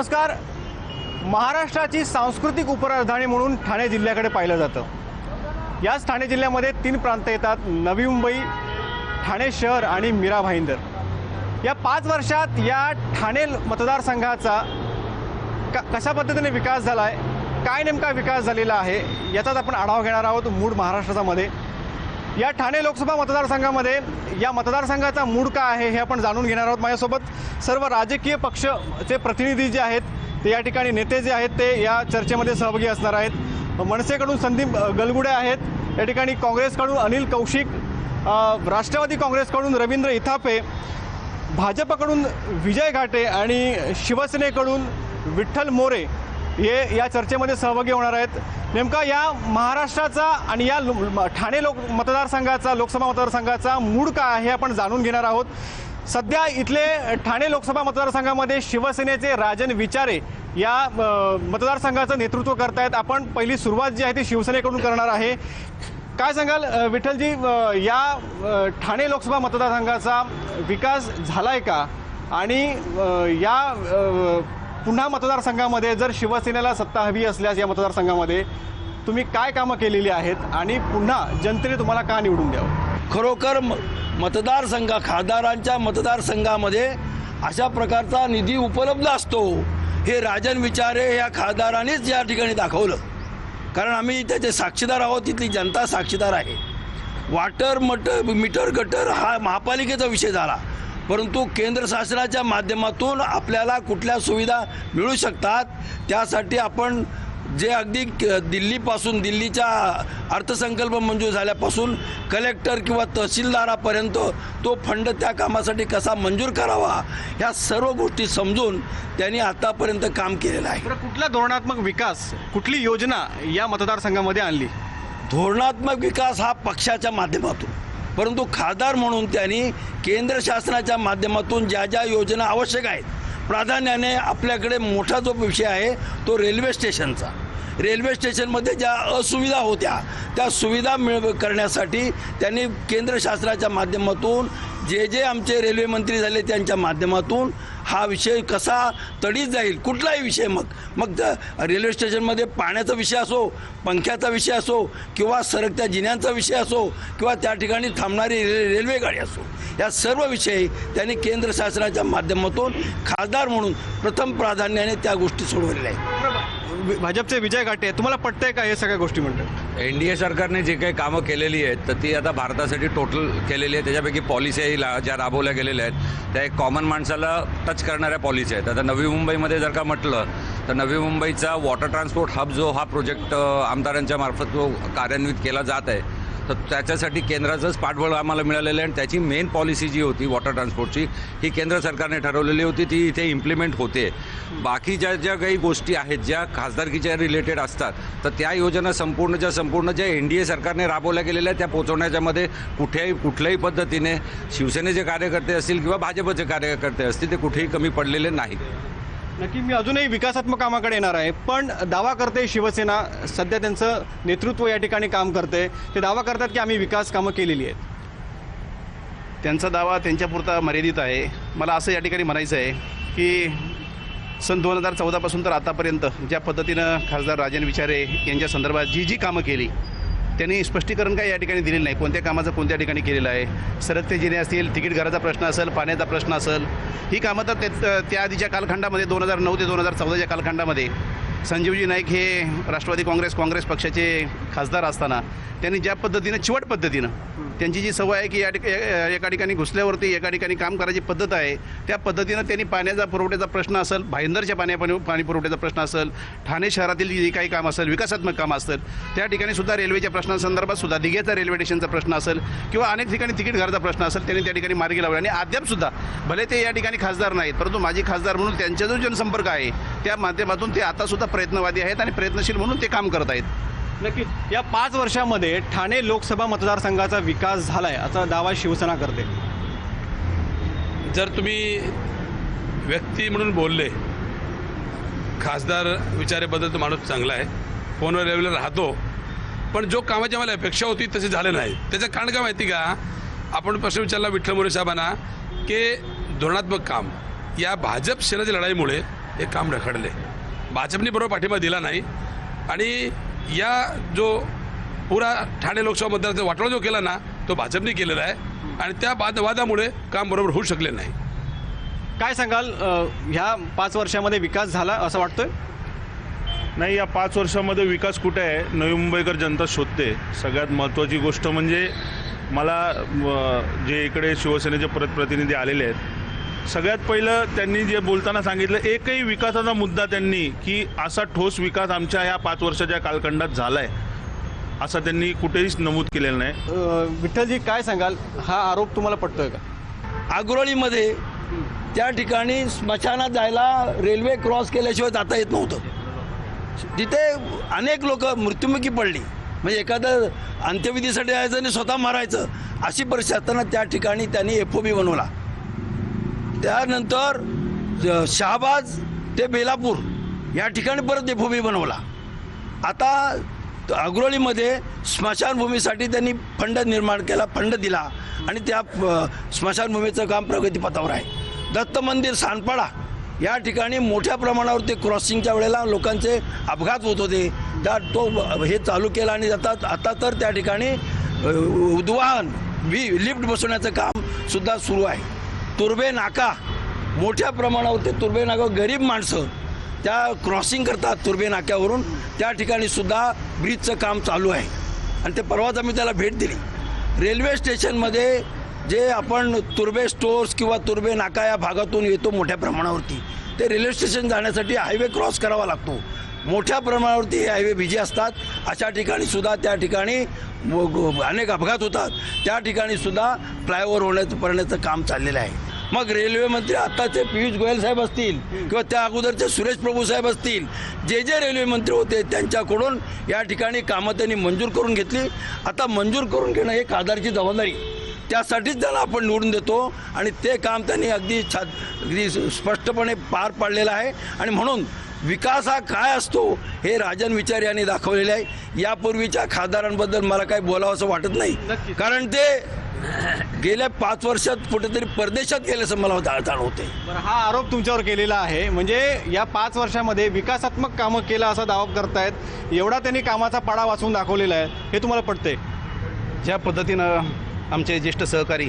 नमस्कार. महाराष्ट्राची सांस्कृतिक उपराजधानी म्हणून ठाणे जिल्ह्याकडे पाहिलं जातं. याच ठाणे जिल्ह्यामध्ये तीन प्रांत येतात नवी मुंबई ठाणे शहर आणि मीरा भाईंदर. या पाच वर्षात या ठाणे मतदारसंघाचा क कशा पद्धतीने विकास झाला आहे काय नेमका विकास झालेला आहे याचाच आपण आढावा घेणार आहोत मूळ महाराष्ट्राचामध्ये या ठाणे लोकसभा मतदारसंघामध्ये या मतदारसंघाचा मूड काय आहे हे आपण जाणून घेणार आहोत माझ्यासोबत. सर्व राजकीय पक्षचे प्रतिनिधी जे आहेत ते या ठिकाणी नेते जे आहेत ते या चर्चेमध्ये सहभागी असणार आहेत. मनसेकडून संदीप गलगुडे आहेत. या ठिकाणी काँग्रेसकडून अनिल कौशिक राष्ट्रवादी काँग्रेसकडून रवींद्र इथापे भाजपकडून विजय घाटे आणि शिवसेनेकडून विठ्ठल मोरे हे या चर्चेमध्ये सहभागी होणार आहेत. नेमका या महाराष्ट्राचा आणि या म- ठाणे लोक मतदारसंघाचा लोकसभा मतदारसंघाचा मूड काय आहे हे आपण जाणून घेणार आहोत. सध्या इथले ठाणे लोकसभा मतदारसंघामध्ये शिवसेनेचे राजन विचारे या मतदारसंघाचं नेतृत्व करतायत. आपण पहिली सुरुवात जी आहे ती शिवसेनेकडून करणार आहे. काय सांगाल विठ्ठलजी या ठाणे लोकसभा मतदारसंघाचा विकास झालाय का? आणि या पुन्हा मतदारसंघामध्ये जर शिवसेनेला सत्ता हवी असल्यास या मतदारसंघामध्ये तुम्ही काय कामं केलेली आहेत आणि पुन्हा जनतेने तुम्हाला का निवडून द्यावं? खरोखर म- मतदारसंघ खासदारांच्या मतदारसंघामध्ये अशा प्रकारचा निधी उपलब्ध असतो हे राजन विचारे या खासदारांनीच या ठिकाणी दाखवलं. कारण आम्ही त्याचे साक्षीदार आहोत तिथली जनता साक्षीदार आहे. वाटर मटर मीटर गटर हा महापालिकेचा विषय झाला. परंतु केंद्र शासनाच्या माध्यमातून आपल्याला कुठल्या सुविधा मिळू शकतात? त्यासाठी आपण जे अगदी दिल्लीपासून दिल्लीच्या अर्थसंकल्प मंजूर झाल्यापासून कलेक्टर किंवा तहसीलदारापर्यंत तो फंड त्या कामासाठी कसा मंजूर करावा? ह्या सर्व गोष्टी समजून त्यांनी आतापर्यंत काम केलेलं आहे. कुठला धोरणात्मक विकास कुठली योजना या मतदारसंघामध्ये आणली? धोरणात्मक विकास हा पक्षाच्या माध्यमातून. परंतु खासदार म्हणून त्यांनी केंद्र शासनाच्या माध्यमातून ज्या ज्या योजना आवश्यक आहेत प्राधान्याने आपल्याकडे मोठा जो विषय आहे तो रेल्वे स्टेशनचा. रेल्वे स्टेशनमध्ये ज्या असुविधा होत्या त्या सुविधा मिळ करण्यासाठी त्यांनी केंद्र शासनाच्या माध्यमातून जे जे आमचे रेल्वे मंत्री झाले त्यांच्या माध्यमातून हा विषय कसा तडीत जाईल कुठलाही विषय मग. मग रेल्वे स्टेशनमध्ये पाण्याचा विषय असो पंख्याचा विषय असो किंवा सरकत्या जिन्यांचा विषय असो किंवा त्या ठिकाणी थांबणारी रे रेल्वे गाडी असो या सर्व विषय त्यांनी केंद्र शासनाच्या माध्यमातून खासदार म्हणून प्रथम प्राधान्याने त्या गोष्टी सोडवलेल्या आहेत. भाजपचे विजय घाटे तुम्हाला पटतंय का हे सगळ्या गोष्टी म्हणतात? एन डी ए सरकारने जे काही कामं केलेली आहेत तर ती आता भारतासाठी टोटल केलेली आहे त्याच्यापैकी पॉलिसीही ज्या राबवल्या गेलेल्या आहेत त्या एक कॉमन माणसाला टच करणाऱ्या पॉलिसी आहेत. आता नवी मुंबईमध्ये जर का म्हटलं तर नवी मुंबईचा वॉटर ट्रान्सपोर्ट हब जो हा प्रोजेक्ट आमदारांच्या मार्फत जो कार्यान्वित केला जात आहे तर त्याच्यासाठी केंद्राचंच पाठबळ आम्हाला मिळालेलं आहे आणि त्याची मेन पॉलिसी जी होती वॉटर ट्रान्सपोर्टची ही केंद्र सरकारने ठरवलेली होती ती इथे इम्प्लिमेंट होते. बाकी ज्या ज्या काही गोष्टी आहेत ज्या खासदारकीच्या रिलेटेड असतात तर त्या योजना संपूर्ण ज्या संपूर्ण ज्या एन डी ए सरकारने राबवल्या गेलेल्या आहेत त्या पोचवण्याच्यामध्ये कुठेही कुठल्याही पद्धतीने शिवसेनेचे कार्यकर्ते असतील किंवा भाजपचे कार्यकर्ते असतील ते कुठेही कमी पडलेले नाहीत. नक्की मी अजूनही विकासात्मक कामाकडे येणार आहे पण दावा करते शिवसेना सध्या त्यांचं नेतृत्व या ठिकाणी काम करते. ते दावा करतात की आम्ही विकास कामं केलेली आहेत. त्यांचा दावा त्यांच्यापुरता मर्यादित आहे. मला असं या ठिकाणी म्हणायचं आहे की सन दोन हजार चौदापासून तर आतापर्यंत ज्या पद्धतीनं खासदार राजन विचारे यांच्या संदर्भात जी जी कामं केली त्यांनी स्पष्टीकरण काय या ठिकाणी दिलेलं नाही. कोणत्या कामाचं कोणत्या ठिकाणी केलेलं आहे? सरकते जिने असतील तिकीट घराचा प्रश्न असेल पाण्याचा प्रश्न असेल ही कामं तर त्या- त्या आधीच्या कालखंडामध्ये दोन हजार नऊ ते दोन हजार चौदाच्या कालखंडामध्ये संजीवजी नाईक हे राष्ट्रवादी काँग्रेस काँग्रेस पक्षाचे खासदार असताना त्यांनी ज्या पद्धतीनं चिवट पद्धतीनं त्यांची जी सवय आहे की या ठिक- एका ठिकाणी घुसल्यावरती एका ठिकाणी काम करायची पद्धत आहे त्या पद्धतीनं त्यांनी पाण्याचा पुरवठ्याचा प्रश्न असेल भाईंदरच्या पाण्या पाणी पुरवठ्याचा प्रश्न असेल ठाणे शहरातील जी काही काम असेल विकासात्मक काम असेल त्या ठिकाणी सुद्धा रेल्वेच्या प्रश्नांसंदर्भात सुद्धा दिघेचा रेल्वे स्टेशनचा प्रश्न असेल किंवा अनेक ठिकाणी तिकीट घराचा प्रश्न असेल त्यांनी त्या ठिकाणी मार्गी लावला. आणि अद्याप सुद्धा भले ते या ठिकाणी खासदार नाहीत परंतु माजी खासदार म्हणून त्यांचा जो जनसंपर्क आहे त्या माध्यमातून ते आता सुद्धा प्रयत्नवादी आहेत आणि प्रयत्नशील म्हणून ते काम करत आहेत. नक्कीच या पाच वर्षामध्ये ठाणे लोकसभा मतदारसंघाचा विकास झालाय असा दावा शिवसेना करते. जर तुम्ही व्यक्ती म्हणून बोलले खासदार विचारेबद्दल तो माणूस चांगला आहे फोनवर रेग्युलर राहतो पण जो कामाची आम्हाला अपेक्षा होती तसे झाले नाही. त्याचं कारण काय माहिती का? आपण प्रश्न विचारला विठ्ठल मोरे साहेबांना की धोरणात्मक काम या भाजप सेनेच्या लढाईमुळे हे काम रखडले. भाजपने बरोबर पाठिंबा दिला नाही आणि या जो पुरा ठाणे लोकसभा मतदाराचा वाटोळा जो केला ना तो भाजपने केलेला आहे. आणि त्या वाद वादामुळे काम बरोबर होऊ शकले नाही. काय सांगाल ह्या पाच वर्षामध्ये विकास झाला असं वाटतंय? नाही या पाच वर्षामध्ये विकास कुठे आहे? नवी मुंबईकर जनता शोधते. सगळ्यात महत्त्वाची गोष्ट म्हणजे मला जे इकडे शिवसेनेचे परत प्रतिनिधी आलेले आहेत सगळ्यात पहिलं त्यांनी जे बोलताना सांगितलं एकही विकासाचा मुद्दा त्यांनी की असा ठोस विकास आमच्या ह्या पाच वर्षाच्या कालखंडात झाला आहे असा त्यांनी कुठेही नमूद केलेलं नाही. विठ्ठलजी काय सांगाल? हा आरोप तुम्हाला पटतोय का? आग्रोळीमध्ये त्या ठिकाणी स्मशानात जायला रेल्वे क्रॉस केल्याशिवाय जाता येत नव्हतं. तिथे अनेक लोक मृत्युमुखी पडली म्हणजे एखादं अंत्यविधीसाठी जायचं आणि स्वतः मारायचं अशी परिस्थिती असताना त्या ठिकाणी त्यांनी एफ ओ बी बनवला. त्यानंतर शहाबाज ते बेलापूर या ठिकाणी परत ते भूमी बनवला. आता अग्रोळीमध्ये स्मशानभूमीसाठी त्यांनी फंड निर्माण केला फंड दिला आणि त्या स्मशानभूमीचं काम प्रगतीपथावर आहे. दत्त मंदिर सानपाडा या ठिकाणी मोठ्या प्रमाणावर ते क्रॉसिंगच्या वेळेला लोकांचे अपघात होत होते. त्या तो हे चालू केला आणि आता आता तर त्या ठिकाणी उद्वाहन वी लिफ्ट बसवण्याचं काम सुद्धा सुरू आहे. तुर्बे नाका. मोठ्या प्रमाणावरती तुर्बे नाका. गरीब माणसं त्या क्रॉसिंग करतात तुर्बे नाक्यावरून. त्या ठिकाणी सुद्धा ब्रिजचं काम चालू आहे. आणि ते परवाच आम्ही त्याला भेट दिली. रेल्वे स्टेशनमध्ये जे आपण तुर्बे स्टोर्स किंवा तुर्बे नाका या भागातून येतो मोठ्या प्रमाणावरती ते रेल्वे स्टेशन जाण्यासाठी हायवे क्रॉस करावा लागतो. मोठ्या प्रमाणावरती हे हायवे बिजी असतात. अशा ठिकाणी सुद्धा त्या ठिकाणी अनेक अपघात होतात. त्या ठिकाणी सुद्धा फ्लायओव्हर होण्याचं करण्याचं काम चाललेलं आहे. मग रेल्वे मंत्री आत्ताचे पियुष गोयल साहेब असतील किंवा त्या अगोदरचे सुरेश प्रभू साहेब असतील जे जे रेल्वे मंत्री होते त्यांच्याकडून या ठिकाणी कामं त्यांनी मंजूर करून घेतली. आता मंजूर करून घेणं हे खासदारची जबाबदारी. त्यासाठीच त्यांना आपण निवडून देतो आणि ते काम त्यांनी अगदी छा अगदी स्पष्टपणे पार पाडलेलं आहे. आणि म्हणून विकास हा काय असतो हे राजन विचार यांनी दाखवलेले आहे. यापूर्वीच्या खासदारांबद्दल मला काही बोलावं असं वाटत नाही. कारण ते गेल्या पाच वर्षात कुठेतरी परदेशात गेल्याचं मला जाण- जाणवते हा आरोप तुमच्यावर केलेला आहे. म्हणजे या पाच वर्षामध्ये विकासात्मक कामं केलं असा दावा करतायत. एवढा त्यांनी कामाचा पाडा वाचून दाखवलेला आहे. हे तुम्हाला पटतंय? ज्या पद्धतीनं आमचे ज्येष्ठ सहकारी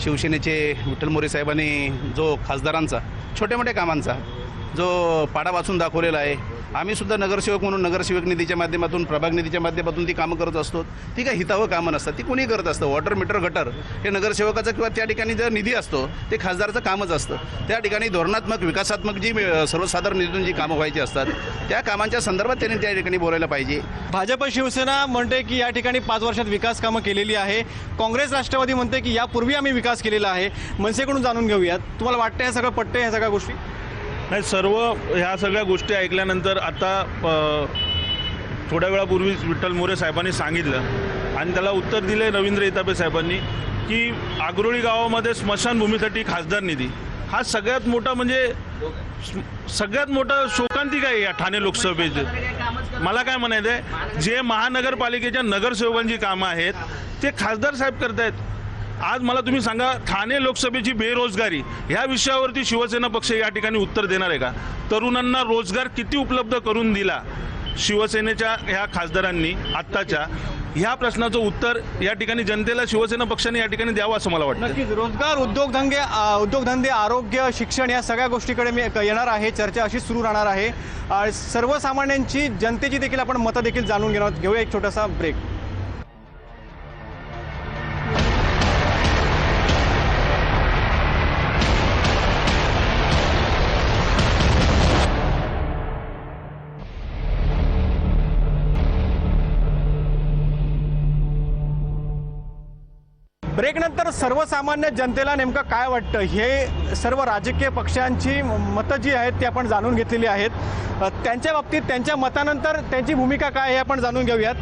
शिवसेनेचे विठ्ठल मोरे साहेबांनी जो खासदारांचा छोट्या मोठ्या कामांचा जो पाडा वाचून दाखवलेला आहे. आम्ही सुद्धा नगरसेवक म्हणून नगरसेवक निधीच्या माध्यमातून प्रभाग निधीच्या माध्यमातून ती कामं करत असतो. ती काय हितावं कामं नसतात. ती कोणी करत असतं. वॉटर मीटर गटर हे नगरसेवकाचं किंवा त्या ठिकाणी जर निधी असतो ते खासदारचं कामच असतं. त्या ठिकाणी धोरणात्मक विकासात्मक जी सर्वसाधारण निधीतून जी कामं व्हायची असतात त्या कामांच्या संदर्भात त्यांनी त्या ठिकाणी बोलायला पाहिजे. भाजप शिवसेना म्हणते की या ठिकाणी पाच वर्षात विकास कामं केलेली आहे. काँग्रेस राष्ट्रवादी म्हणते की यापूर्वी आम्ही विकास केलेला आहे. मनसेकडून जाणून घेऊयात. तुम्हाला वाटतं हे सगळं पटतं ह्या सगळ्या गोष्टी? नाही सर्व ह्या सगळ्या गोष्टी ऐकल्यानंतर आता थोड्या वेळापूर्वीच विठ्ठल मोरे साहेबांनी सांगितलं आणि त्याला उत्तर दिले रवींद्र इतापे साहेबांनी की आग्रोळी गावामध्ये स्मशानभूमीसाठी खासदार निधी. हा सगळ्यात मोठा म्हणजे सगळ्यात मोठा शोकांतिक आहे या ठाणे लोकसभेचे? मला काय म्हणायचं आहे जे महानगरपालिकेच्या नगरसेवकांची कामं आहेत ते खासदार साहेब करतायत. आज मला तुम्ही सांगा ठाणे लोकसभेची बेरोजगारी ह्या विषयावरती शिवसेना पक्ष या ठिकाणी उत्तर देणार आहे का? तरुणांना रोजगार किती उपलब्ध करून दिला? शिवसेनेच्या ह्या खासदारांनी आत्ताच्या ह्या प्रश्नाचं उत्तर या ठिकाणी जनतेला शिवसेना पक्षाने या ठिकाणी द्यावं असं मला वाटतं. नक्कीच रोजगार उद्योगधंदे उद्योगधंदे आरोग्य शिक्षण या सगळ्या गोष्टीकडे मी येणार आहे. चर्चा अशीच सुरू राहणार आहे. सर्वसामान्यांची जनतेची देखील आपण मतं देखील जाणून घेणार घेऊया एक छोटासा ब्रेक ब्रेकनंतर सर्वसामान्य जनतेला नेमकं काय वाटतं? हे सर्व राजकीय पक्षांची मतं जी आहेत ती आपण जाणून घेतलेली आहेत. त्यांच्या बाबतीत त्यांच्या मतानंतर त्यांची भूमिका काय हे आपण जाणून घेऊयात.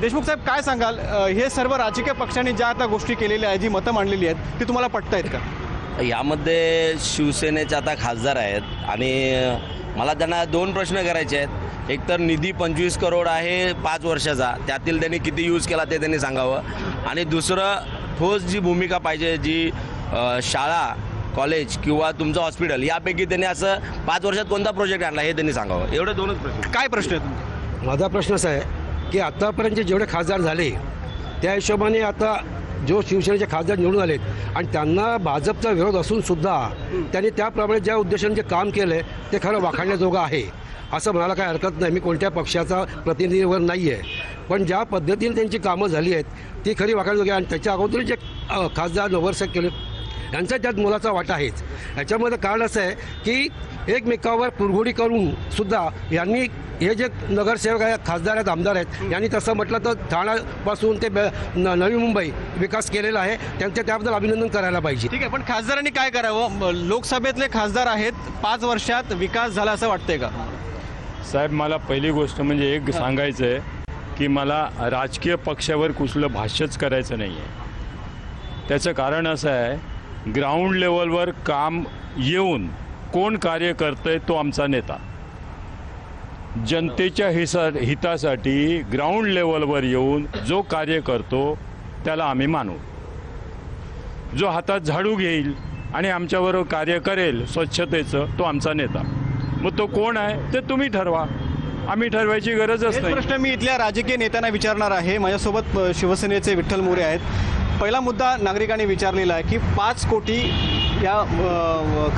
देशमुख साहेब काय सांगाल? हे सर्व राजकीय पक्षांनी ज्या आता गोष्टी केलेल्या आहेत जी मतं मांडलेली आहेत ती तुम्हाला पटत आहेत का? यामध्ये शिवसेनेचे आता खासदार आहेत आणि मला त्यांना दोन प्रश्न करायचे आहेत. एक तर निधी पंचवीस करोड आहे पाच वर्षाचा. त्यातील त्यांनी किती यूज केला ते त्यांनी सांगावं. आणि दुसरं ठोस जी भूमिका पाहिजे जी शाळा कॉलेज किंवा तुमचं हॉस्पिटल यापैकी त्यांनी असं पाच वर्षात कोणता प्रोजेक्ट आणला हे त्यांनी सांगावं? एवढे दोनच प्रश्न. काय प्रश्न आहे तुमचे? माझा प्रश्न असा आहे की आतापर्यंत जेवढे खासदार झाले त्या हिशोबाने आता जो शिवसेनेचे खासदार निवडून आलेत आणि त्यांना भाजपचा विरोध असून सुद्धा त्यांनी त्याप्रमाणे ज्या उद्देशाने जे काम केलं आहे ते खरं वाखाणण्याजोगं आहे. असं म्हणायला काही हरकत नाही. मी कोणत्या पक्षाचा प्रतिनिधीवर नाही आहे पण ज्या पद्धतीने त्यांची कामं झाली आहेत ती खरी आहे. आणि त्याच्या अगोदर जे खासदार नगरसेवक केले यांचा त्यात मोलाचा वाटा आहेच. याच्यामध्ये कारण असं आहे की एकमेकावर कुरघोडी करून सुद्धा यांनी हे जे नगरसेवक आहेत खासदार आहेत आमदार आहेत यांनी तसं म्हटलं तर ठाण्यापासून ते बे- न नवी मुंबई विकास केलेला आहे. त्यांचे त्याबद्दल अभिनंदन करायला पाहिजे. ठीक आहे पण खासदारांनी काय करावं? लोकसभेतले खासदार आहेत पाच वर्षात विकास झाला असं वाटतंय का? साहेब मला पहिली गोष्ट म्हणजे एक सांगायचं आहे की मला राजकीय पक्षावर कुठलं भाष्यच करायचं नाही आहे त्याचं कारण असं आहे ग्राउंड लेवलवर काम येऊन कोण कार्य करतंय तो आमचा नेता. जनतेच्या हिसा हितासाठी ग्राउंड लेवलवर येऊन जो कार्य करतो त्याला आम्ही मानू. जो हातात झाडू घेईल आणि आमच्याबरोबर कार्य करेल स्वच्छतेचं तो आमचा नेता. मग तो कोण आहे ते तुम्ही ठरवा. आम्ही ठरवायची गरजच नाही प्रश्न मी इथल्या राजकीय नेत्यांना विचारणार आहे. माझ्यासोबत शिवसेनेचे विठ्ठल मोरे आहेत. पहिला मुद्दा नागरिकांनी विचारलेला आहे की पाच कोटी या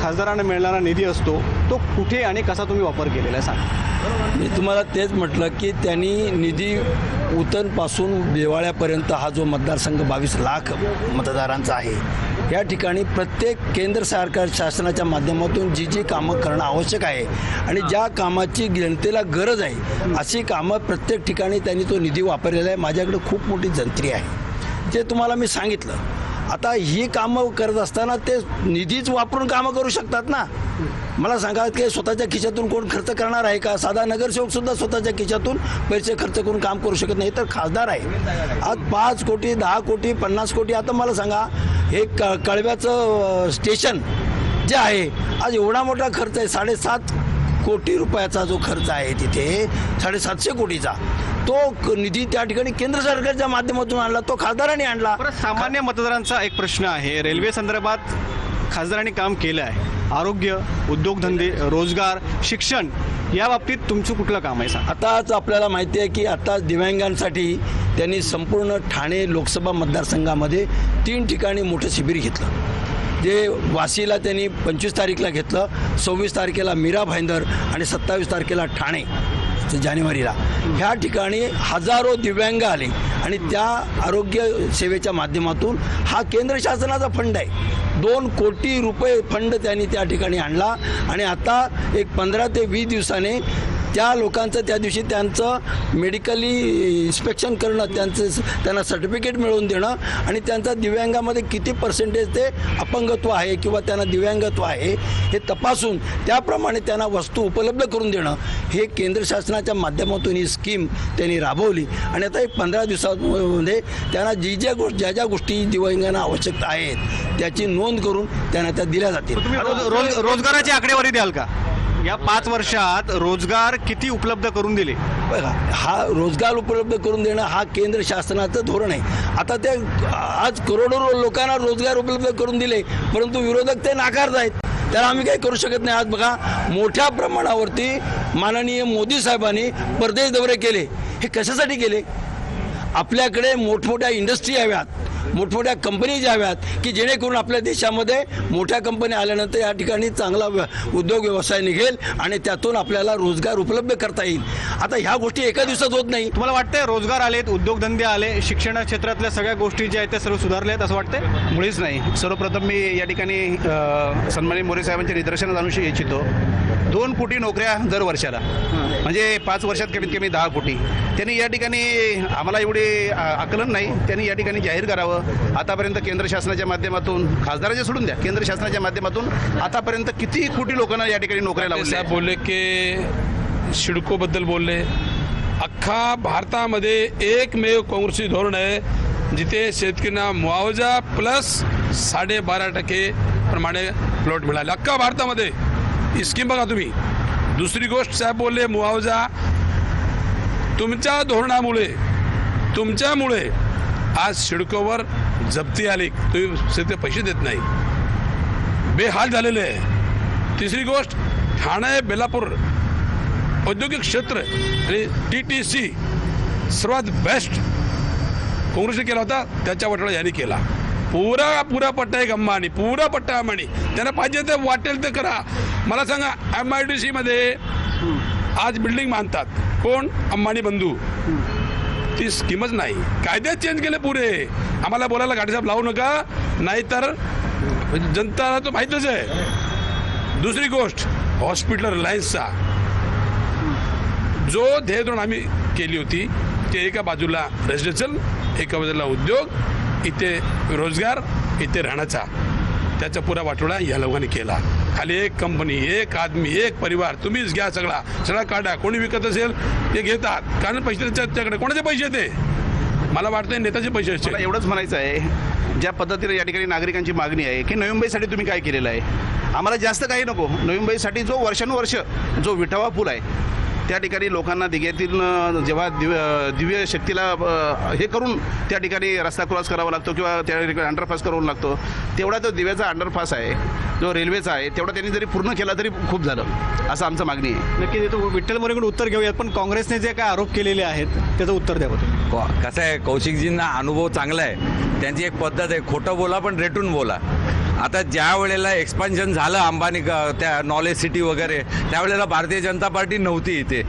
खासदारांना मिळणारा निधी असतो तो कुठे आणि कसा तुम्ही वापर केलेला आहे? सांगा. मी तुम्हाला तेच म्हटलं की त्यांनी निधी उतनपासून देवाळ्यापर्यंत हा जो मतदारसंघ बावीस लाख मतदारांचा आहे या ठिकाणी प्रत्येक केंद्र सरकार शासनाच्या माध्यमातून जी जी कामं करणं आवश्यक आहे आणि ज्या कामाची जनतेला गरज आहे अशी कामं प्रत्येक ठिकाणी त्यांनी तो निधी वापरलेला आहे. माझ्याकडे खूप मोठी जंत्री आहे. जे तुम्हाला मी सांगितलं आता ही कामं करत असताना ते निधीच वापरून कामं करू शकतात ना? मला सांगा की स्वतःच्या खिशातून कोण खर्च करणार आहे का? साधा नगरसेवक सुद्धा स्वतःच्या खिशातून पैसे खर्च करून काम करू शकत नाही. तर खासदार आहे. आज पाच कोटी दहा कोटी पन्नास कोटी आता मला सांगा हे क कळव्याचं स्टेशन जे आहे आज एवढा मोठा खर्च आहे साडेसात कोटी रुपयाचा जो खर्च आहे तिथे साडेसातशे कोटीचा. तो निधी त्या ठिकाणी केंद्र सरकारच्या माध्यमातून आणला तो खासदारांनी आणला. सामान्य मतदारांचा एक प्रश्न आहे. रेल्वे संदर्भात खासदारांनी काम केलं आहे आरोग्य उद्योगधंदे रोजगार शिक्षण या बाबतीत तुमचं कुठलं काम आहे सांगा. आताच आपल्याला माहिती आहे की आता दिव्यांगांसाठी त्यांनी संपूर्ण ठाणे लोकसभा मतदारसंघामध्ये तीन ठिकाणी मोठं शिबिर घेतलं. जे वाशीला त्यांनी पंचवीस तारीखला घेतलं सव्वीस तारखेला मीरा भाईंदर आणि सत्तावीस तारखेला ठाणे जानेवारीला. ह्या ठिकाणी हजारो दिव्यांग आले. आणि त्या आरोग्य सेवेच्या माध्यमातून हा केंद्र शासनाचा फंड आहे. दोन कोटी रुपये फंड त्यांनी त्या ठिकाणी आणला. आणि आता एक पंधरा ते वीस दिवसाने त्या लोकांचं त्या दिवशी त्यांचं मेडिकली इन्स्पेक्शन करणं त्यांचं त्यांना सर्टिफिकेट मिळवून देणं आणि त्यांचा दिव्यांगामध्ये किती पर्सेंटेज ते अपंगत्व आहे किंवा त्यांना दिव्यांगत्व आहे हे तपासून त्याप्रमाणे त्यांना वस्तू उपलब्ध करून देणं हे केंद्र शासनाच्या माध्यमातून ही स्कीम त्यांनी राबवली. आणि आता एक पंधरा दिवसामध्ये त्यांना जी ज्या गोष्ट ज्या ज्या गोष्टी दिव्यांगांना आवश्यकता आहेत त्याची नोंद करून त्यांना त्या दिल्या जातील. रोजगाराची आकडेवारी द्याल का? या पाच वर्षात रोजगार किती उपलब्ध करून दिले? बघा हा रोजगार उपलब्ध करून देणं हा केंद्र शासनाचं धोरण आहे. आता ते आज करोडो लोकांना रोजगार उपलब्ध करून दिले परंतु विरोधक ते नाकारत आहेत. त्याला आम्ही काही करू शकत नाही. आज बघा मोठ्या प्रमाणावरती माननीय मोदी साहेबांनी परदेश दौरे केले. हे कशासाठी केले? आपल्याकडे मोठमोठ्या इंडस्ट्री याव्यात मोठमोठ्या कंपनी याव्यात की जेणेकरून आपल्या देशामध्ये मोठ्या कंपन्या आल्यानंतर या ठिकाणी चांगला उद्योग व्यवसाय निघेल आणि त्यातून आपल्याला रोजगार उपलब्ध करता येईल. आता ह्या गोष्टी एका दिवसात होत नाही. तुम्हाला वाटतंय रोजगार आलेत उद्योगधंदे आले शिक्षण क्षेत्रातल्या सगळ्या गोष्टी ज्या आहेत त्या सर्व सुधारल्या आहेत असं वाटतंय? मुळीच नाही. सर्वप्रथम मी या ठिकाणी अ, सन्माननीय मोरे साहेबांच्या निदर्शनात आणू श- इच्छितो. दोन कोटी नोकऱ्या दर वर्षाला. म्हणजे पाच वर्षात कमीत कमी दहा कोटी. त्यांनी या ठिकाणी आम्हाला एवढे आकलन नाही. त्यांनी या ठिकाणी जाहीर करावं. आतापर्यंत केंद्र शासनाच्या माध्यमातून खासदाराच्या सोडून द्या. केंद्र शासनाच्या माध्यमातून आतापर्यंत किती कोटी लोकांना या ठिकाणी नोकऱ्या लावल्या. साहेब बोलले की शिडकोबद्दल बोलले. अख्खा भारतामध्ये एकमेव काँग्रेसी धोरण आहे जिथे शेतकऱ्यांना मुआवजा प्लस साडेबारा टक्के प्रमाणे प्लॉट मिळाले. अख्खा भारतामध्ये. ही स्कीम बघा तुम्ही. दुसरी गोष्ट साहेब बोलले मुआवजा तुमच्या धोरणामुळे तुमच्यामुळे आज शिडकोवर जप्ती आली. तुम्ही शेतकरी पैसे देत नाही. बेहाल झालेले आहे. तिसरी गोष्ट ठाणे बेलापूर औद्योगिक क्षेत्र आणि टी टी सी सर्वात बेस्ट काँग्रेसने केला होता. त्याच्या वाटाला यांनी केला. पुरा पुरा पट्टा एक अंबानी पुरा पट्टा अंबानी. त्यांना पाहिजे ते वाटेल ते करा. मला सांगा एम आय डी सीमध्ये आज बिल्डिंग बांधतात. कोण? अंबानी बंधू. ती स्कीमच नाही. कायदे चेंज केले पुरे आम्हाला बोलायला गाडीसाहेब लावू नका. नाहीतर जनताला तो माहीतच आहे. दुसरी गोष्ट हॉस्पिटल रिलायन्सचा जो ध्येयधोरण आम्ही केली होती ते एका बाजूला रेसिडेन्शियल एका बाजूला उद्योग इथे रोजगार इथे राहण्याचा. त्याचा पुरा वाटोळा या लोकांनी केला. खाली एक कंपनी एक आदमी एक परिवार तुम्हीच घ्या सगळा. सगळा काढा. कोणी विकत असेल ते घेतात. कारण पैसे त्याच्याकडे. कोणाचे पैसे ते? मला वाटतं नेत्याचे पैसे असतील. एवढंच म्हणायचं आहे ज्या पद्धतीने या ठिकाणी नागरिकांची मागणी आहे की नवी मुंबईसाठी तुम्ही काय केलेलं आहे? आम्हाला जास्त काही नको. नवी मुंबईसाठी जो वर्षानुवर्ष जो विठावा पूल आहे त्या ठिकाणी लोकांना दिघ्यातील अं, जेव्हा दिव्य दिव्य शक्तीला हे करून त्या ठिकाणी रस्ता क्रॉस करावा लागतो किंवा त्या ठिकाणी अंडरपास करावा लागतो तेवढा तो दिव्याचा अंडरपास आहे जो रेल्वेचा आहे तेवढा त्यांनी जरी पूर्ण केला तरी खूप झालं असं आमचं मागणी आहे. नक्की देतो विठ्ठल मोरेकडून उत्तर घेऊयात पण काँग्रेसने जे काय आरोप केलेले आहेत त्याचं उत्तर द्यावं कसं आहे कौशिकजींना अनुभव चांगला आहे त्यांची एक पद्धत आहे खोटं बोला पण रेटून बोला. आता ज्या वेळेला एक्सपान्शन झालं अंबानी त्या नॉलेज सिटी वगैरे त्यावेळेला भारतीय जनता पार्टी नव्हती इथे.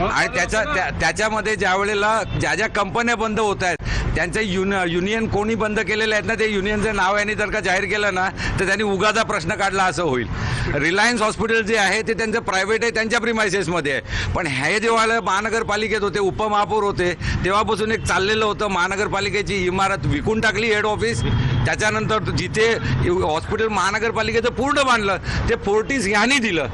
आणि त्याच्या त्या- त्याच्यामध्ये ज्या वेळेला ज्या ज्या कंपन्या बंद होत आहेत त्यांचे युन युनियन कोणी बंद केलेले आहेत ना ते युनियनचं नाव यांनी जर का जाहीर केलं ना तर त्यांनी उगाचा प्रश्न काढला असं होईल. रिलायन्स हॉस्पिटल जे आहे ते त्यांचं प्रायव्हेट आहे त्यांच्या प्रिमायसेसमध्ये आहे. पण हे जेव्हा महानगरपालिकेत होते उपमहापौर होते तेव्हापासून एक चाललेलं होतं महानगरपालिकेची इमारत विकून टाकली हेड ऑफिस त्याच्यानंतर जिथे हॉस्पिटल महानगरपालिकेचं पूर्ण बांधलं ते फोर्टीस यांनी दिलं.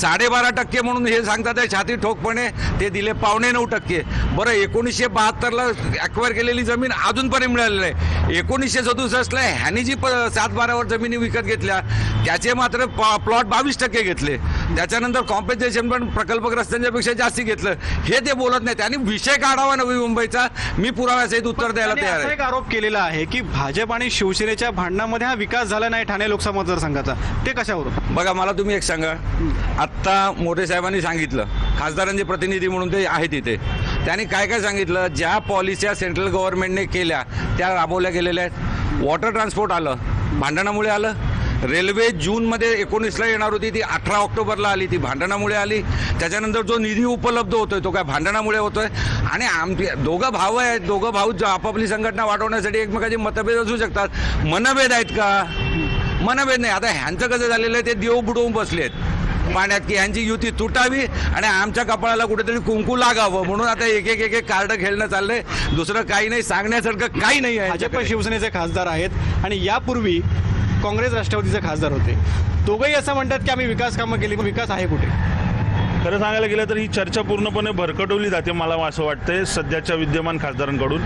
साडेबारा टक्के म्हणून हे सांगतात आहे छाती ठोकपणे ते दिले पावणे नऊ टक्के. बरं एकोणीसशे बहात्तरला ॲक्वायर केलेली जमीन अजूनपर्यंत मिळालेली आहे एकोणीसशे सदुसष्टला ह्यांनी जी प सात बारावर जमिनी विकत घेतल्या त्याचे मात्र प्लॉट बावीस टक्के घेतले. त्याच्यानंतर कॉम्पेन्सेशन पण प्रकल्पग्रस्तांच्या पेक्षा जास्ती घेतलं. हे ते बोलत नाही त्यांनी विषय काढावा नवी मुंबईचा. मी पुराव्यासहित उत्तर द्यायला तयार आहे. एक आरोप केलेला आहे की भाजप आणि शिवसेनेच्या भांडणामध्ये हा विकास झाला नाही ठाणे लोकसभा मतदारसंघाचा. ते कशावरून बघा मला तुम्ही एक सांगा. आत्ता मोठे साहेबांनी सांगितलं. खासदारांचे प्रतिनिधी म्हणून ते आहेत तिथे त्यांनी काय काय सांगितलं? ज्या पॉलिस्या सेंट्रल गव्हर्नमेंटने केल्या त्या राबवल्या गेलेल्या आहेत. वॉटर ट्रान्सपोर्ट आलं. भांडणामुळे आलं. रेल्वे जूनमध्ये एकोणीसला येणार होती ती अठरा ऑक्टोबरला आली ती भांडणामुळे आली. त्याच्यानंतर जो निधी उपलब्ध होतोय तो काय भांडणामुळे होतोय? आणि आमचे दोघं भाऊ आहेत दोघं भाऊ ज- आपापली संघटना वाढवण्यासाठी एकमेकाचे मतभेद असू शकतात. मनभेद आहेत का? मनभेद नाही. आता ह्यांचं कसं झालेलं आहे ते देव बुडवून बसलेत पाण्यात की ह्यांची युती तुटावी आणि आमच्या कपाळाला कुठेतरी कुंकू लागावं म्हणून आता एक एक एक एक कार्ड खेळणं चाललंय. दुसरं काही नाही सांगण्यासारखं काही नाही आहे भाजप. शिवसेनेचे खासदार आहेत आणि यापूर्वी काँग्रेस राष्ट्रवादीचे खासदार होते. दोघंही असं म्हणतात की आम्ही विकास कामं केली पण विकास आहे कुठे? खरं सांगायला गेलं तर ही चर्चा पूर्णपणे भरकटवली जाते मला असं वाटतंय सध्याच्या विद्यमान खासदारांकडून.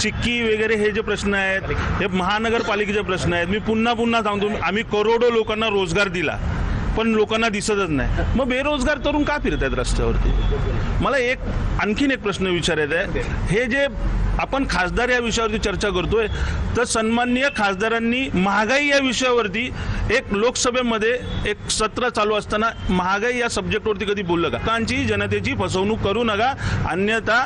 चिक्की वगैरे हे जे प्रश्न आहेत हे महानगरपालिकेचे प्रश्न आहेत. मी पुन्हा पुन्हा सांगतो आम्ही करोडो लोकांना रोजगार दिला पण लोकांना दिसतच नाही. मग बेरोजगार तरुण का फिरत आहेत रस्त्यावरती? मला एक आणखीन एक प्रश्न विचारायचा आहे. हे जे आपण खासदार या विषयावरती चर्चा करतोय. तर सन्माननीय खासदारांनी महागाई या विषयावरती एक लोकसभेमध्ये एक सत्र चालू असताना महागाई या सब्जेक्टवरती कधी बोललं का? कांची जनतेची फसवणूक करू नका. अन्यथा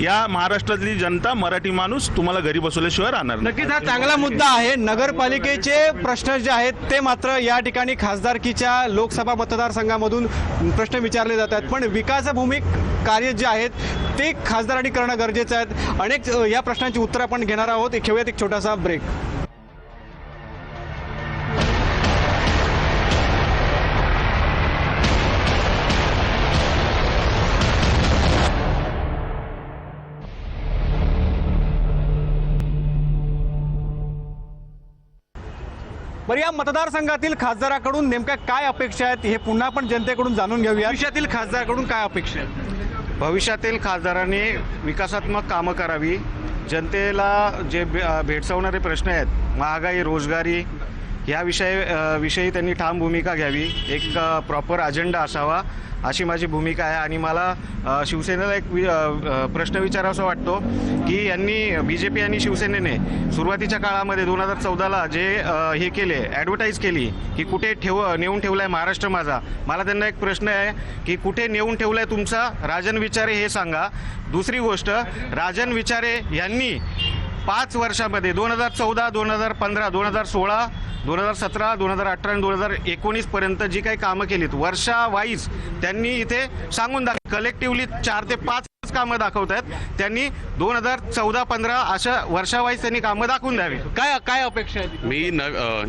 या महाराष्ट्रातली जनता मराठी माणूस तुम्हाला घरी बसवल्याशिवाय राहणार नक्कीच हा चांगला मुद्दा आहे. नगरपालिकेचे प्रश्न जे आहेत ते मात्र या ठिकाणी खासदारकीच्या लोकसभा मतदारसंघामधून प्रश्न विचारले जातात. पण विकासभूमिक कार्य जे आहेत ते खासदारांनी करणं गरजेचं आहे. अनेक या प्रश्नांची उत्तरं आपण घेणार आहोत. एक घेऊयात एक छोटासा ब्रेक बरं या मतदारसंघातील खासदाराकडून नेमक्या काय अपेक्षा आहेत हे पुन्हा आपण जनतेकडून जाणून घेऊया भविष्यातील खासदाराकडून काय अपेक्षा आहेत? भविष्यातील खासदारांनी विकासात्मक कामं करावी. जनतेला जे भे- भेडसावणारे प्रश्न आहेत महागाई रोजगारी या विषय विषयी त्यांनी ठाम भूमिका घ्यावी. एक प्रॉपर अजेंडा असावा अशी माझी भूमिका आहे. आणि मला शिवसेनेला एक वि- अ, अ, प्रश्न विचारावासा वाटतो की यांनी बी जे पी आणि शिवसेनेने सुरुवातीच्या काळामध्ये दोन हजार चौदाला जे हे केले ॲडव्हर्टाईज केली की कुठे ठेव नेऊन ठेवला आहे महाराष्ट्र माझा. मला त्यांना एक प्रश्न आहे की कुठे नेऊन ठेवला आहे तुमचा? राजन विचारे हे सांगा. दुसरी गोष्ट राजन विचारे यांनी पाच वर्षामध्ये दोन हजार चौदा दोन हजार पंधरा दोन हजार सोळा दोन हजार सतरा दोन हजार अठरा आणि दोन हजार एकोणीसपर्यंत जी काही कामं केलीत वर्षावाईज त्यांनी इथे सांगून दाख कलेक्टिव्हली चार ते पाच कामं दाखवत आहेत. त्यांनी दोन हजार चौदा पंधरा अशा वर्षावाईज त्यांनी कामं दाखवून द्यावी. काय काय अपेक्षा आहे मी न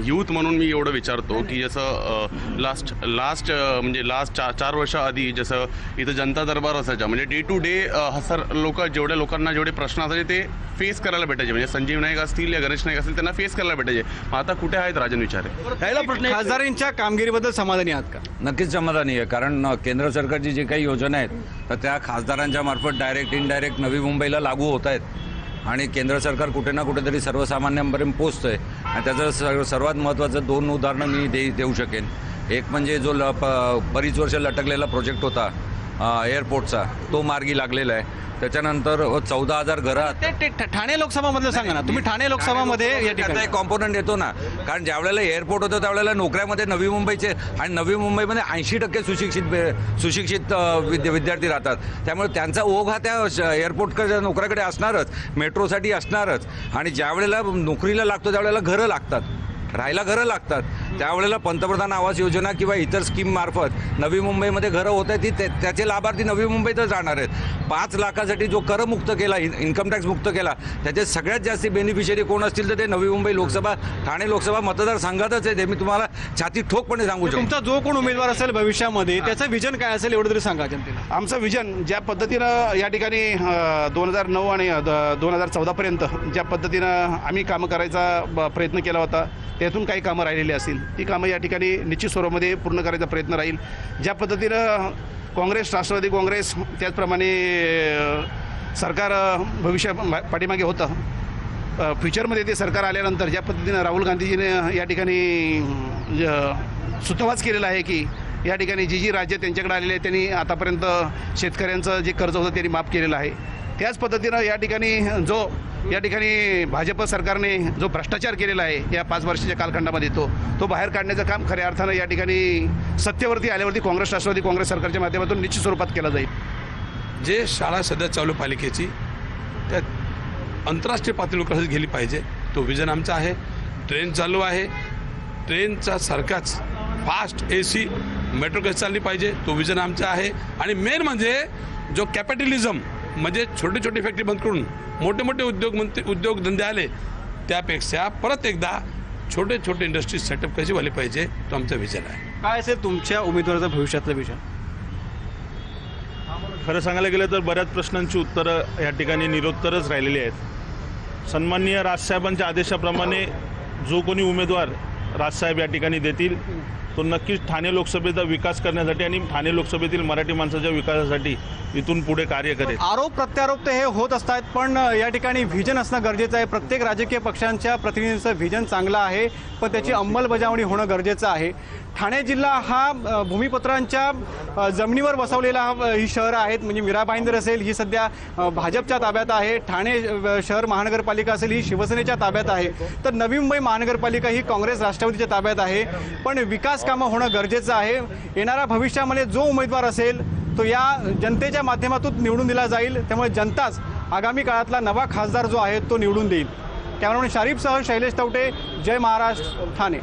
यूथ म्हणून मी एवढं विचारतो की जसं लास्ट लास्ट म्हणजे लास्ट चार चार वर्ष आधी जसं इथं जनता दरबार असायचा म्हणजे डे टू डे सर लोक जेवढ्या लोकांना जेवढे प्रश्न असायचे ते फेस करायला भेटायचे. म्हणजे संजीव नाईक असतील या गणेश नाईक असतील त्यांना फेस करायला भेटायचे. मग आता कुठे आहेत राजन विचारे? राहिला प्रश्न खासदारांच्या कामगिरीबद्दल समाधानी आहात का? नक्कीच समाधानी आहे. कारण केंद्र सरकारची जी काही योजना आहेत तर त्या खासदारांच्या मार्फत डायरेक्ट इनडायरेक्ट नवी मुंबईला लागू होत आहेत. आणि केंद्र सरकार कुठे ना कुठेतरी सर्वसामान्यांपर्यंत पोचतं आहे आणि त्याचं सर्व सर्वात महत्त्वाचं दोन उदाहरणं मी दे देऊ शकेन. एक म्हणजे जो ल प बरीच वर्ष लटकलेला प्रोजेक्ट होता एअरपोर्टचा तो मार्गी लागलेला आहे. त्याच्यानंतर चौदा हजार घरात ते ते ठ- ठाणे लोकसभामधलं सांगा ना. तुम्ही ठाणे लोकसभामध्ये या त्याचा ठिकाणी एक कॉम्पोनंट येतो ना. कारण ज्या वेळेला एअरपोर्ट होतं त्यावेळेला नोकऱ्यामध्ये नवी मुंबईचे आणि नवी मुंबईमध्ये ऐंशी टक्के सुशिक्षित बे- सुशिक्षित अ, विद्या विद्यार्थी राहतात. त्यामुळे त्यांचा ओघ हा त्या श- एअरपोर्टकडे नोकऱ्याकडे असणारच. मेट्रोसाठी असणारच. आणि ज्या वेळेला नोकरीला लागतो त्यावेळेला घरं लागतात. राहायला घरं लागतात. त्यावेळेला पंतप्रधान आवास योजना किंवा इतर स्कीम मार्फत नवी मुंबईमध्ये घरं होत आहेत ती त्या- त्याचे लाभार्थी नवी मुंबईतच राहणार आहेत. पाच लाखासाठी जो करमुक्त केला इन्कम टॅक्स मुक्त केला त्याचे सगळ्यात जास्त बेनिफिशियरी कोण असतील तर ते नवी मुंबई लोकसभा ठाणे लोकसभा मतदारसंघातच आहे. ते मी तुम्हाला छाती ठोकपणे सांगू शकतो. तुमचा जो कोण उमेदवार असेल भविष्यामध्ये त्याचं विजन काय असेल एवढं तरी सांगा जनतेला. आमचं विजन ज्या पद्धतीनं या ठिकाणी दोन हजार नऊ आणि दोन हजार चौदापर्यंत ज्या पद्धतीनं आम्ही कामं करायचा ब- प्रयत्न केला होता त्यातून काही कामं राहिलेली असतील. ती कामं या ठिकाणी निश्चित स्वरूपामध्ये पूर्ण करायचा प्रयत्न राहील. ज्या पद्धतीनं काँग्रेस राष्ट्रवादी काँग्रेस त्याचप्रमाणे सरकार भविष्य भविष्या पाठीमागे होतं. फ्युचरमध्ये ते सरकार आल्यानंतर ज्या पद्धतीनं राहुल गांधीजीने या ठिकाणी सुतवाच केलेला आहे की या ठिकाणी जी जी राज्य त्यांच्याकडे आलेली आहे त्यांनी आतापर्यंत शेतकऱ्यांचं जे कर्ज होतं त्यांनी माफ केलेलं आहे. त्याच पद्धतीनं या ठिकाणी जो या ठिकाणी भाजप सरकारने जो भ्रष्टाचार केलेला आहे या पाच वर्षाच्या कालखंडामध्ये तो तो बाहेर काढण्याचं काम खऱ्या अर्थानं या ठिकाणी सत्तेवरती आल्यावरती काँग्रेस राष्ट्रवादी काँग्रेस सरकारच्या माध्यमातून निश्चित स्वरूपात केला जाईल. जे शाळा सध्या चालू पालिकेची त्यात आंतरराष्ट्रीय पातळीवर कसं गेली पाहिजे तो विजन आमचा आहे. ट्रेन चालू आहे. ट्रेनचा सारखाच फास्ट ए सी मेट्रो कशी चालली पाहिजे तो विजन आमचा आहे. आणि मेन म्हणजे जो कॅपिटलिझम म्हणजे छोटे छोटे फॅक्टरी बंद करून मोठे मोठे उद्योग मंत्री उद्योगधंदे आले त्यापेक्षा परत एकदा छोटे छोटे इंडस्ट्रीज सेटअप कशी झाली पाहिजे तो आमचा विजन आहे. काय असेल तुमच्या उमेदवाराचं भविष्यातलं विजन खरं सांगायला गेलं तर बऱ्याच प्रश्नांची उत्तरं या ठिकाणी निरुत्तरच राहिलेली आहेत. सन्माननीय राजसाहेबांच्या आदेशाप्रमाणे जो कोणी उमेदवार राजसाहेब या ठिकाणी देतील तो नक्कीच ठाणे लोकसभेचा विकास करण्यासाठी आणि ठाणे लोकसभेतील मराठी माणसाच्या विकासासाठी इथून पुढे कार्य करेल. आरोप प्रत्यारोप ते हे होत असतात पण या ठिकाणी व्हिजन असणं गरजेचं आहे. प्रत्येक राजकीय पक्षांच्या प्रतिनिधींचं व्हिजन चांगलं आहे पण त्याची अंमलबजावणी होणं गरजेचं आहे. ठाणे जिल्हा हा भूमिपत्रांच्या जमिनीवर बसवलेला हा, ही शहरं आहेत. म्हणजे मीरा भाईंदर असेल ही सध्या भाजपच्या ताब्यात आहे. ठाणे शहर महानगरपालिका असेल ही शिवसेनेच्या ताब्यात आहे. तर नवी मुंबई महानगरपालिका ही काँग्रेस राष्ट्रवादीच्या ताब्यात आहे. पण विकास कामं होणं गरजेचं आहे. येणाऱ्या भविष्यामध्ये जो उमेदवार असेल तो या जनतेच्या माध्यमातून निवडून दिला जाईल. त्यामुळे जनताच आगामी काळातला नवा खासदार जो आहे तो निवडून देईल. कॅमेरामॅन शारीफसह शैलेश तवटे जय महाराष्ट्र ठाणे.